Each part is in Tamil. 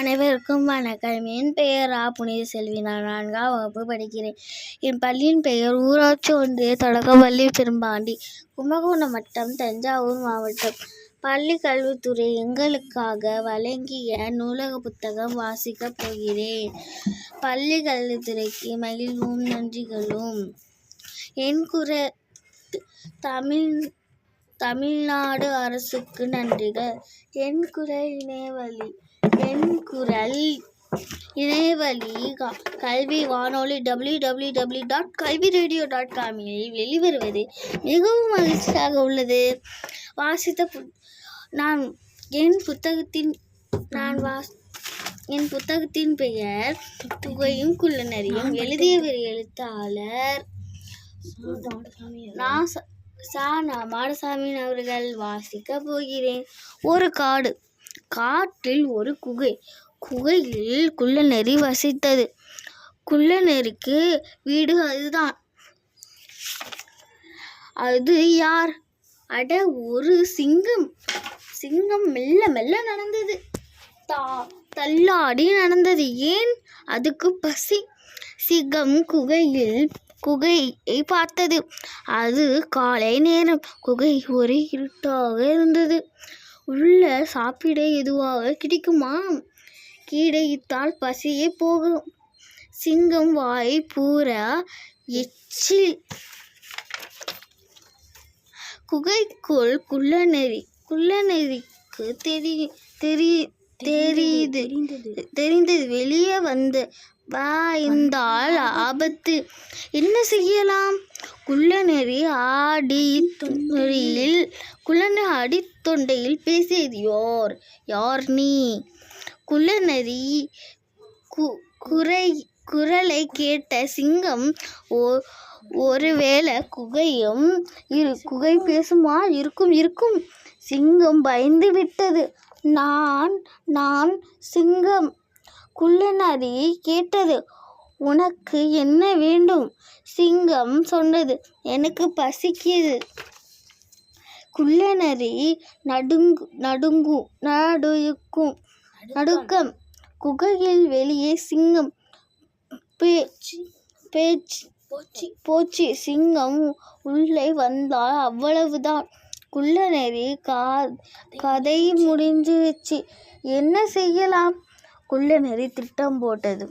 அனைவருக்கும் வணக்கம். என் பெயர் ஆ புனித செல்வி நான் நான்காம் வகுப்பு படிக்கிறேன். என் பள்ளியின் பெயர் ஊராட்சி ஒன்றிய தொடக்கப்பள்ளி பெரும்பாண்டி கும்பகோணம் வட்டம் தஞ்சாவூர் மாவட்டம். பள்ளி கல்வித்துறை எங்களுக்காக வழங்கிய நூலக புத்தகம் வாசிக்கப் போகிறேன். பள்ளி கல்வித்துறைக்கு மகிழ்வும் நன்றிகளும். என் குர தமிழ் தமிழ்நாடு அரசுக்கு நன்றிகள். என் குரல் இணையவழி குரல் இணையவழி கல்வி வானொலி W W W dot Kalvi radio dot காமில் வெளிவருவது மிகவும் மகிழ்ச்சியாக உள்ளது. வாசித்த நான் என் புத்தகத்தின் நான் வாஸ் என் புத்தகத்தின் பெயர் புகையும் குள்ளநரியும் எழுதியவர் எழுத்தாளர் நான் ச- சா நா மாடசாமி அவர்கள் வாசிக்க போகிறேன். ஒரு காடு காட்டில் ஒரு குகை. குகையில் குள்ளநெறி வசித்தது. குள்ளநெறிக்கு வீடு அதுதான். அது யார்? அட ஒரு சிங்கம். சிங்கம் மெல்ல மெல்ல நடந்தது. தா தள்ளாடி நடந்தது. ஏன்? அதுக்கு பசி. சிங்கம் குகையில் குகையை பார்த்தது. அது காலை நேரம். குகை ஒரே இருட்டாக இருந்தது. உள்ள சாப்பிட எதுவாக கிடைக்குமா? கிடைத்தால் பசியே போகும். சிங்கம் வாய் பூரா எச்சில் குகைக்குள் குள்ளநெறி குள்ளநெறிக்கு தெரி தெரி தெரியுது தெரிந்தது. வெளியே வந்து வாய்ந்தால் ஆபத்து. என்ன செய்யலாம்? குள்ளநெறி ஆடி தொண்டையில் குள்ளநெறி அடி தொண்டையில் பேசியது யார் யார் நீ? குள்ளநெறி கு குறை குரலை கேட்ட சிங்கம் ஓ ஒருவேளை குகையும் இரு குகை பேசுமா? இருக்கும் இருக்கும். சிங்கம் பயந்து விட்டது நான் நான் சிங்கம் குள்ளநரி கேட்டது. உனக்கு என்ன வேண்டும்? சிங்கம் சொன்னது. எனக்கு பசிக்குது. குள்ளநரி நடுங்கு நடுங்கு நடுக்கும் நடுக்கம். குகையில் வெளியே சிங்கம். பேச்சு பேச்சு. போச்சு. சிங்கம் உள்ளே வந்தால் அவ்வளவுதான். குள்ளநெறி கா கதை முடிஞ்சிருச்சு. என்ன செய்யலாம்? குள்ளநெறி திட்டம் போட்டது.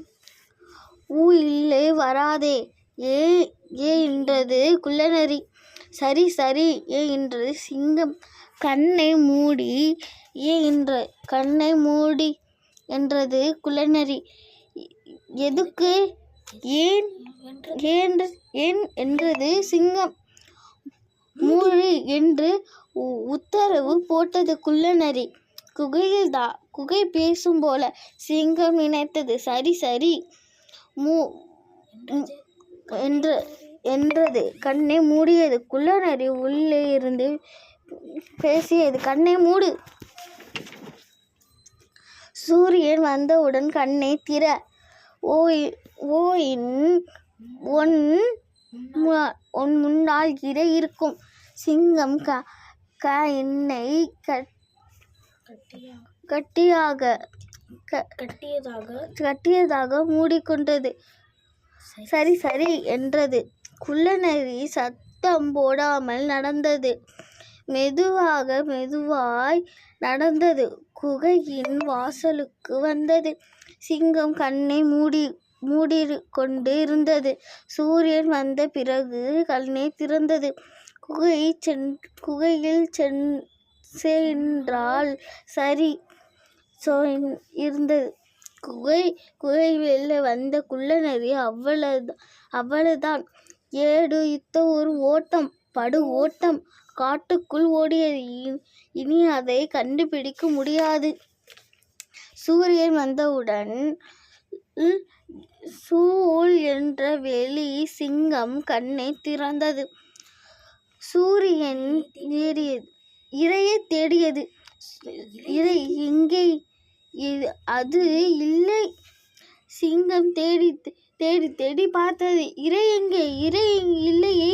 ஊ இல்லை வராதே ஏ ஏ என்றது குள்ளநரி. சரி சரி ஏ என்றது சிங்கம். கண்ணை மூடி ஏ என்ற கண்ணை மூடி என்றது குள்ளநரி. எதுக்கு? ஏன் ஏன் ஏன் என்றது சிங்கம். மூடி என்று உ- உத்தரவு போட்டது குள்ளநரி. குகையில் தா குகை பேசும் போல சிங்கம் நினைத்தது. சரி சரி மூ என்ற என்றது. கண்ணை மூடியது. குள்ளநரி உள்ளே இருந்து பேசியது. கண்ணை மூடு. சூரியன் வந்தவுடன் கண்ணை திற. ஓய் ஓயின் ஒன் உன் முன்னால் இரை இருக்கும். சிங்கம் க க என்னை கட் கட்டியாக கட்டியதாக. கட்டியதாக மூடிக்கொண்டது. சரி. சரி என்றது. குள்ளநரி சத்தம் போடாமல் நடந்தது. மெதுவாக மெதுவாய் நடந்தது. குகையின் வாசலுக்கு வந்தது. சிங்கம் கண்ணை மூடி மூடி கொண்டு இருந்தது. சூரியன் வந்த பிறகு கண்ணை திறந்தது. குகை சென் குகையில் சென் சென்றால் சரி. சோ இருந்தது குகை குகை வெளில வந்த குள்ளநரி அவ்வளவு அவ்வளவுதான். ஏடு இத்த ஒரு ஓட்டம் படு ஓட்டம் காட்டுக்குள் ஓடியது. இனி அதை கண்டுபிடிக்க முடியாது. சூரியன் வந்தவுடன் சூல் என்ற வெளி சிங்கம் கண்ணை திறந்தது. சூரியன் ஏறியது. இரையை தேடியது. இறை எங்கே? இது அது இல்லை. சிங்கம் தேடி தேடி தேடி பார்த்தது. இரை எங்கே? இரை இல்லையே.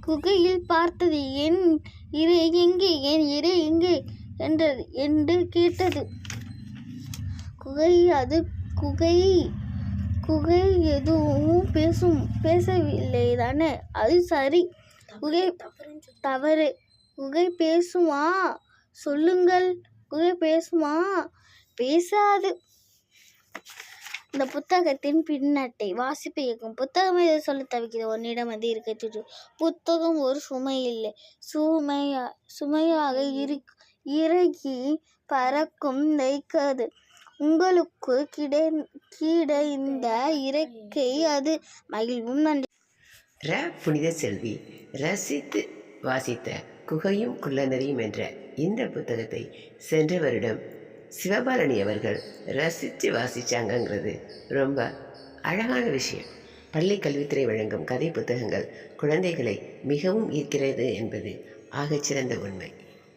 குகையில் பார்த்தது. என் இரை எங்கே? என் இரை எங்கே? என்றது என்று கேட்டது. குகை அது குகை குகை எதுவும் பேசும் பேசவில்லை தானே அது சரி. குகை தவறு குகை பேசுமா? சொல்லுங்கள். குகை பேசுமா? பேசாது. இந்த புத்தகத்தின் பின்னட்டை வாசிப்பு இயக்கும். புத்தகம் எது சொல்ல தவிக்கிறது? உன்னிடம் அது சுற்று. புத்தகம் ஒரு சுமை இல்லை. சுமையா சுமையாக இரு இறகி பறக்கும் தைக்காது. உங்களுக்கு கிடை கீழே இந்த இறக்கை அது. மகிழ்வும் நன்றி. ர புனித செல்வி ரசித்து வாசித்த குகையும் குள்ளநரியும் என்ற இந்த புத்தகத்தை சென்ற வருடம் சிவபாலனி அவர்கள் ரசித்து வாசிச்சாங்கங்கிறது ரொம்ப அழகான விஷயம். பள்ளி கல்வித்துறை வழங்கும் கதை புத்தகங்கள் குழந்தைகளை மிகவும் ஈர்க்கிறது என்பது ஆகச்சிறந்த உண்மை.